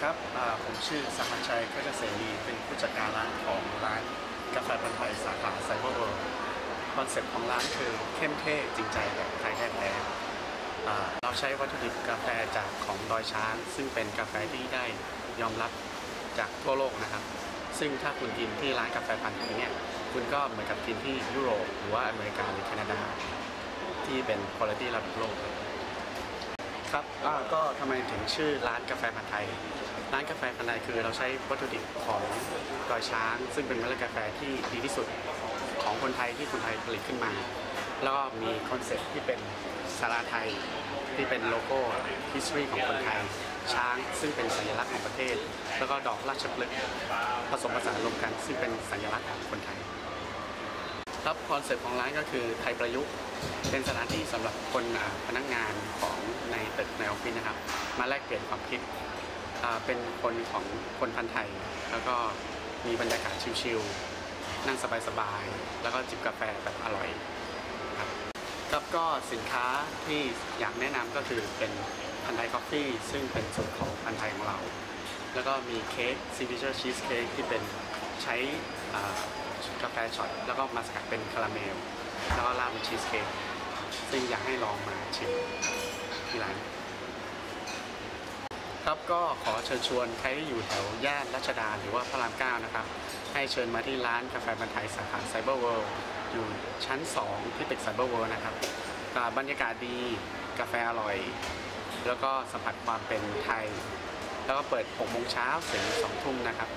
ครับ ผมชื่อสหัชัยเพชรเสรีเป็นผู้จัดการร้านของร้านกาแฟพันธ์ไทยสาขาไซเบอร์เวิลด์คอนเซ็ปต์ของร้านคือเข้มเท่จริงใจแบบไทยแท้ๆเราใช้วัตถุดิบกาแฟจากของดอยช้าง ซึ่งเป็นกาแฟที่ได้ยอมรับจากทั่วโลกนะครับ ซึ่งถ้าคุณกินที่ร้านกาแฟพันธุ์ไทยเนี่ยคุณก็เหมือนกับกินที่ยุโรปหรือว่าอเมริกาหรือแคนาดา ที่เป็นคุณภาพระดับโลก ครับก็ทำไมถึงชื่อร้านกาแฟพันไทย ร้านกาแฟพันไทยคือเราใช้วัตถุดิบของดอยช้าง ซึ่งเป็นเมล็ดกาแฟที่ดีที่สุดของคนไทยที่คนไทยผลิตขึ้นมา แล้วก็มีคอนเซ็ปต์ที่เป็นสาราไทยที่เป็นโลโก้ history ของคนไทย ช้างซึ่งเป็นสัญลักษณ์ของประเทศ แล้วก็ดอกราชพฤกษ์ผสมผสานรวมกันซึ่งเป็นสัญลักษณ์ของคนไทย ครับคอนเซ็ปต์ของร้านก็คือไทยประยุกต์เป็นสถานที่สำหรับคนพนักงานของในตึกในออฟฟิศนะครับ มาแลกเปลี่ยนความคิดเป็นคนของคนพันไทย แล้วก็มีบรรยากาศชิลๆนั่งสบายๆแล้วก็จิบกาแฟแบบอร่อยครับครับก็สินค้าที่อยากแนะนำก็คือเป็นพันธุ์ไทยกาแฟซึ่งเป็นสูตรของพันธุ์ไทยของเรา แล้วก็มีเค้กซิกเนเจอร์ชีสเค้กที่เป็นใช้ กาแฟช็อตแล้วก็มาสกัดเป็นคาราเมล แล้วก็ราดเป็นชีสเค้กซึ่งอยากให้ลองมาชิมที่ร้านครับก็ขอเชิญชวนใครที่อยู่แถวย่านรัชดาหรือว่าพระรามเก้านะครับ ให้เชิญมาที่ร้านกาแฟบรรไทยสาขาไซเบอร์เวิลด์อยู่ชั้น 2 ที่ตึกไซเบอร์เวิลด์นะครับบรรยากาศดีกาแฟอร่อย แล้วก็สัมผัสความเป็นไทย แล้วก็เปิด 6 โมงเช้าถึง 2 ทุ่มนะครับ